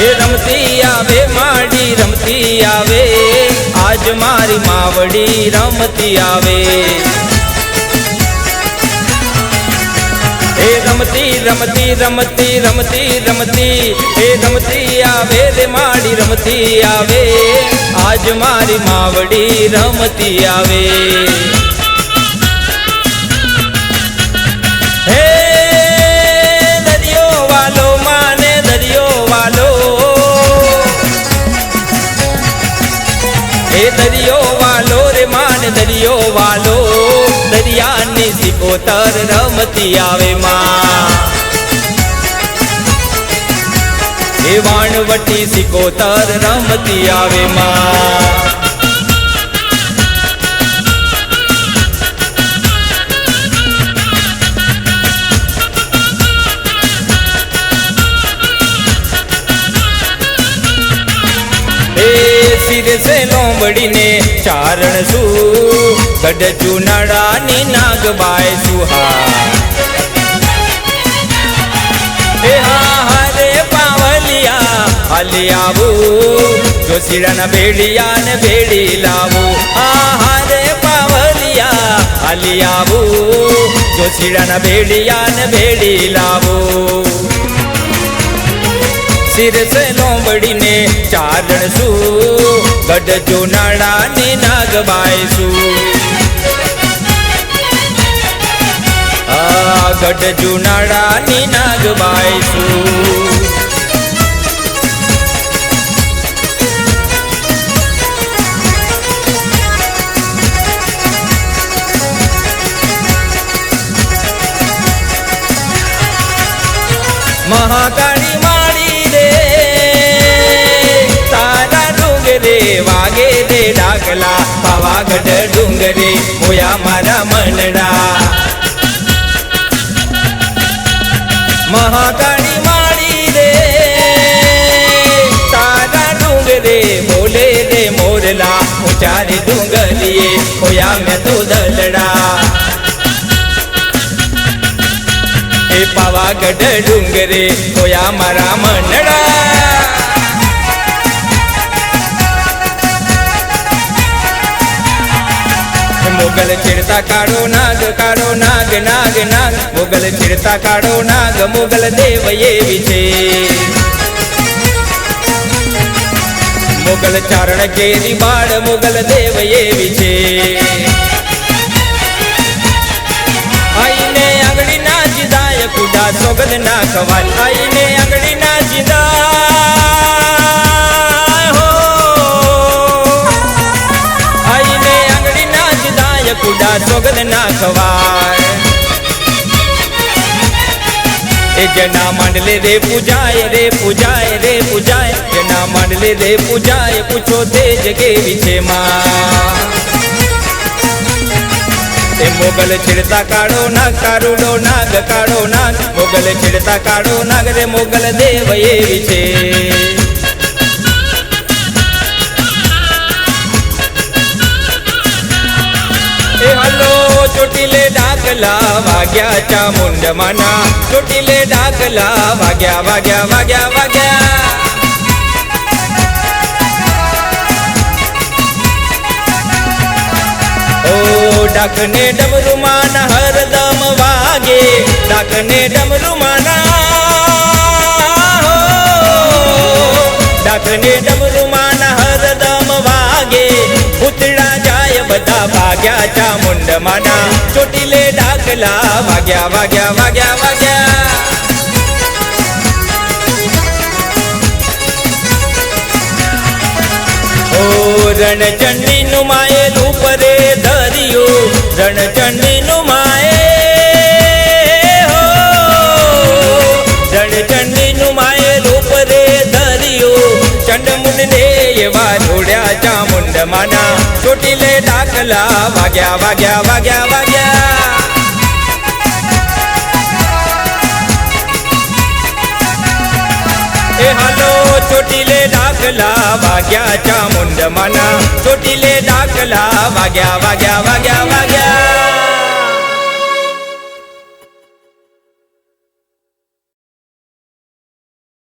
એ રમતી આવે, માડી રમતી આવે. આજ મારી માવડી રમતી આવે. હે રમતી રમતી રમતી રમતી રમતી. હે રમતી આવે રે, માડી રમતી આવે. આજ મારી માવડી રમતી આવે. એ દરિયો વાલો રે માન દરિયો વાલો, દરિયાની સિકોતર રમતી આવે માં. એ વાણવટી સિકોતર રમતી આવે માં. લોંબડીને ચારણ શું? ગઢ ચુનાડાની નાગબાય સુહા એ હા હરે પાવલિયા, હાલી આવું. જોશીડાના ભેડિયા ને ભેડી લાવું. આ હારે પાવલિયા, હાલી આવું. જોશીડાના ભેડિયા ને ભેડી લાવું. શિરસે લોંબડીને ચારણ શું? ગઢ જોનાળાની નાગબાઈ શું આ ગઢ જુનાળાની નાગબાઈ શું डोंगरे वागे रे डागला पावागड डोंगरे होया मारा मनडा महाकाळी माळी रे तारा डोंगरे बोले रे मोरला. उचारी डोंगरिये होया मे तो दलडा. पावागड डुंगरे होया मारा मंडळा મોગલ છેડતા કાઢો નાગ કાઢો નાગ નાગ નાગ. મોગલ છેડતા કાઢો નાગ, મોગલ દેવ એવી છે. મોગલ ચારણ કેરી બાળ, મોગલ દેવ એવી છે. આઈને આંગળી ના જીદાય કુડા સોગદ ના ખવાય આઈને આંગળી ના કુડા ના ખવાય. એ જના માંડલે રે પૂજાય રે પૂજાય રે પૂજાય. જના માંડલે રે પૂજાય, પૂછો તેજ કેવી છે માં. તે મોગલ છેડતા કાળો નાગ, કારુડો નાગ, કાળો નાગ. મોગલ છેડતા કાળો નાગ રે મોગલ દેવ એવી છે. ચોટીલે ડાકલા વાગ્યા ચામુંડ માના ચોટીલે ડાકલા વાગ્યા વાગ્યા વાગ્યા વાગ્યા. ઓ, ડાકને ડમરુમાન હરદમ વાગે. ડાકને ડમરુમાના. ડાકને ડમરુમાન બધા ભાગ્યા ચામુંડ માના ચોટીલે ડાકલા વાગ્યા વાગ્યા વાગ્યા વાગ્યા. ઓ રણચંડી નું માયેલું પરે ધર્યું રણચંડી નું માયે ચંડમુંડ ને એવા ચામુંડ માના ચોટીલે ડાકલા વાગ્યા વાગ્યા વાગ્યા વાગ્યા એ હાલો ચોટીલે ડાકલા વાગ્યા ચામુંડ માના ચોટીલે ડાકલા વાગ્યા વાગ્યા વાગ્યા વાગ્યા